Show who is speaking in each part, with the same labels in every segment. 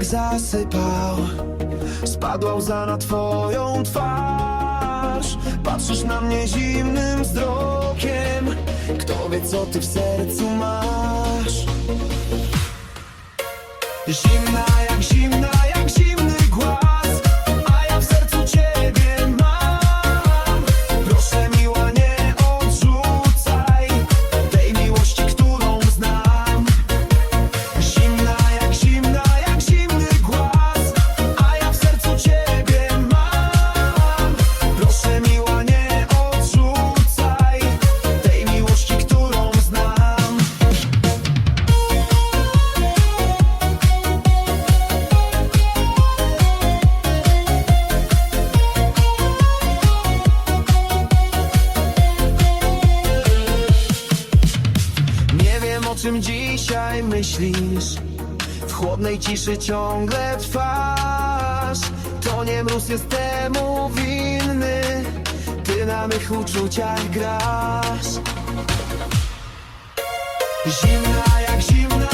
Speaker 1: zasypał. Spadła łza na twoją twarz. Patrzysz na mnie zimnym wzrokiem. Kto wie co ty w sercu masz? Zimna jak zimna, o czym dzisiaj myślisz. W chłodnej ciszy ciągle trwasz. To nie mróz jest temu winny. Ty na mych uczuciach grasz. Zimna jak zimna,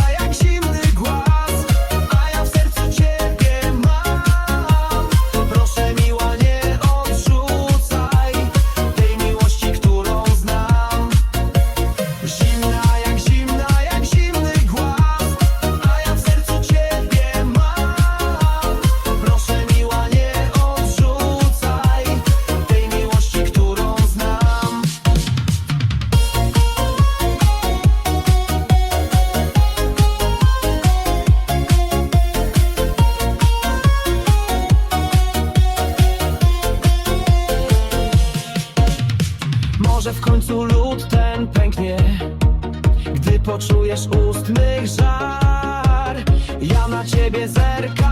Speaker 1: w końcu lód ten pęknie. Gdy poczujesz ust mych żar Ja na ciebie zerkam